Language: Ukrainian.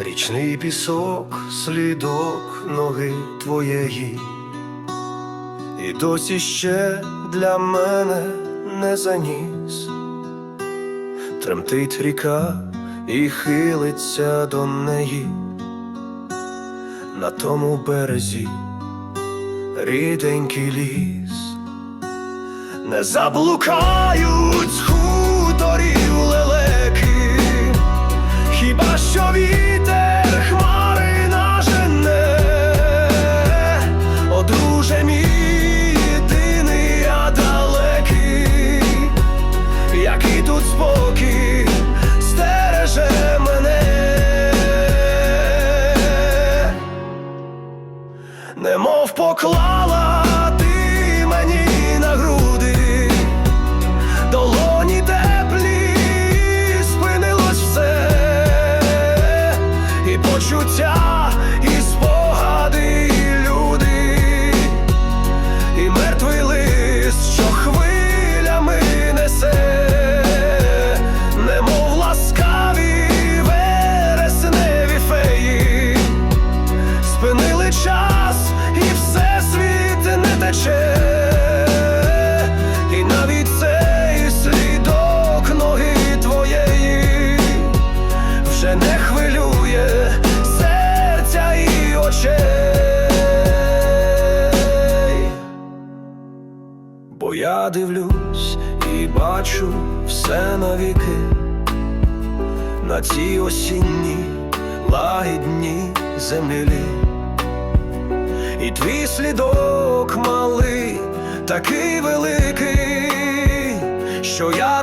Річний пісок, слідок ноги твоєї, і досі ще для мене не заніс. Тремтить ріка і хилиться до неї. На тому березі ріденький ліс, не заблукають поклала ти мені на груди, долоні теплі, спинилось все, і почуття, і спогади, люди, і мертвий лист, що хвилями несе, немов ласкаві світ і навіть цей слідок ноги твоєї вже не хвилює серця і очей. Бо я дивлюсь і бачу все навіки на цій осінній лагідній землі. І твій слідок малий, такий великий, що я